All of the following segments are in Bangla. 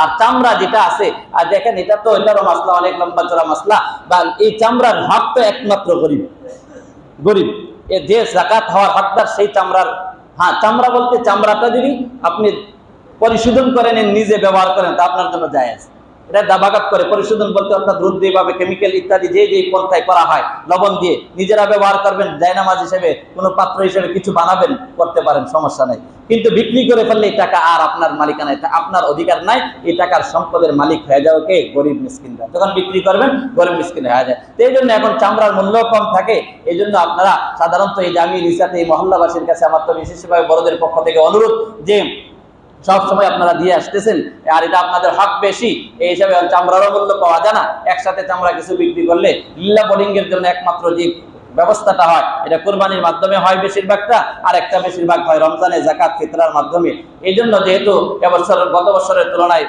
আর চামড়া যেটা আছে, আর দেখেন এটা তো অন্যান্য মাসলা, অনেক লম্বা চড়া মাসলা, বা এই চামড়ার হক তো একমাত্র গরিব। গরিব। যে জাকাত হওয়ার হকদার সেই চামড়ার হ্যাঁ চামড়া বলতে চামড়াটা যদি আপনি পরিশোধন করেন নিজে ব্যবহার করেন, তা আপনার জন্য যায় এটা দাবাকাত করে, পরিশোধন বলতে অর্থাৎ রোদ দিয়ে ভাবে কেমিক্যাল ইত্যাদি যে যে পন্থায় করা হয়, লবণ দিয়ে নিজেরা ব্যবহার করবেন, জায়নামাজ হিসেবে কোনো পাত্র হিসেবে কিছু বানাবেন, করতে পারেন, সমস্যা নাই। কিন্তু বিক্রি করে ফেললে এই টাকা আর আপনার মালিকানায় আপনার অধিকার নাই, এই টাকার সম্পদের মালিক হয়ে যাবে কে? গরিব মিসকিনরা। যখন বিক্রি করবেন, গরিব মিসকিন হয়ে যায় তো এই জন্য এখন চামড়ার মূল্য কম থাকে, এই জন্য আপনারা সাধারণত এই জামি রিসাতে এই মহল্লাবাসীর কাছে আমার তো বিশেষভাবে বড়দের পক্ষ থেকে অনুরোধ যে সব সময় আপনারা দিয়ে আসতেছেন। আর এটা আপনাদের হক বেশি। এই হিসাবে চামড়ারও মূল্য পাওয়া যায় না। একসাথে চামড়া কিছু বিক্রি করলে লীলা বোর্ডিং এর জন্য একমাত্র যে ব্যবস্থাটা হয়। এটা কোরবানির মাধ্যমে হয় বেশিরভাগটা আর একটা বেশিরভাগ হয় রমজানে জাকাত ফিতরার মাধ্যমে। এই জন্য যেহেতু এবছর, গত বছরের তুলনায়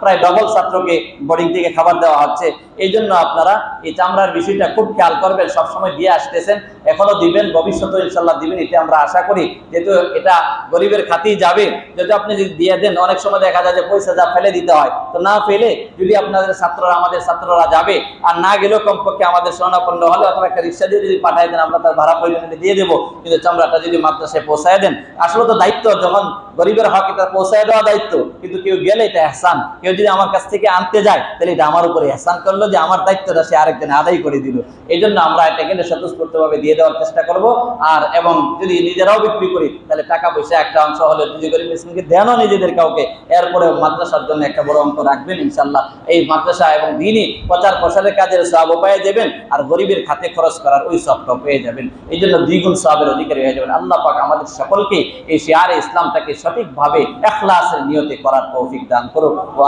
প্রায় ডবল ছাত্রকে বোর্ডিং থেকে খাবার দেওয়া হচ্ছে। এই জন্য আপনারা এই চামড়ার বিষয়টা খুব খেয়াল করবেন, সবসময় দিয়ে আসতেছেন। এখনও দিবেন ভবিষ্যতে ইনশাল্লাহ দিবেন, এটা আমরা আশা করি। যেহেতু এটা গরিবের খাতেই যাবে যদি আপনি যদি দিয়ে দেন, অনেক সময় দেখা যায় যে পয়সা যা ফেলে দিতে হয়। তো না ফেলে যদি আপনাদের ছাত্ররা, আমাদের ছাত্ররা যাবে, আর না গেলেও কমপক্ষে আমাদের স্বর্ণাপন্ন হলে অথবা একটা রিক্সা দিয়ে যদি পাঠাই দেন, আমরা তার ভাড়া পরিমাণে দিয়ে দেবো। কিন্তু চামড়াটা যদি মাদ্রাসায় পৌঁছায় দেন, আসলে তো দায়িত্ব যখন গরিবের হক এটা পৌঁছায় দেওয়া দায়িত্ব। কিন্তু কেউ গেলে এটা এহসান। কেউ যদি আমার কাছ থেকে আনতে যায়, তাহলে এটা আমার উপরে এহসান করল যে আমার দায়িত্বটা সে আরেকজনে আদায় করে দিল। এই জন্য আমরা এটাকে স্বতঃস্ফূর্তভাবে দিয়ে দেওয়ার চেষ্টা করব। আর এবং যদি নিজেরাও বিক্রি করি, তাহলে টাকা পয়সা একটা অংশ হলে যদি গরিব মিসকিনকে দেনও নিজেদের কাউকে। এরপরে মাদ্রাসার জন্য একটা বড় অঙ্ক রাখবেন ইনশাল্লাহ এই মাদ্রাসা এবং দিনই প্রচার প্রসারের কাজের সব পেয়ে যাবেন আর গরিবের খাতে খরচ করার ওই সবটাও পেয়ে যাবেন। এই জন্য দ্বিগুণ সবের অধিকারী হয়ে যাবেন। আল্লাহ পাক আমাদের সকলকে এই শেয়ারে ইসলামটাকে সঠিকভাবে এখলাসের নিয়তে করার তৌফিক দান করুক।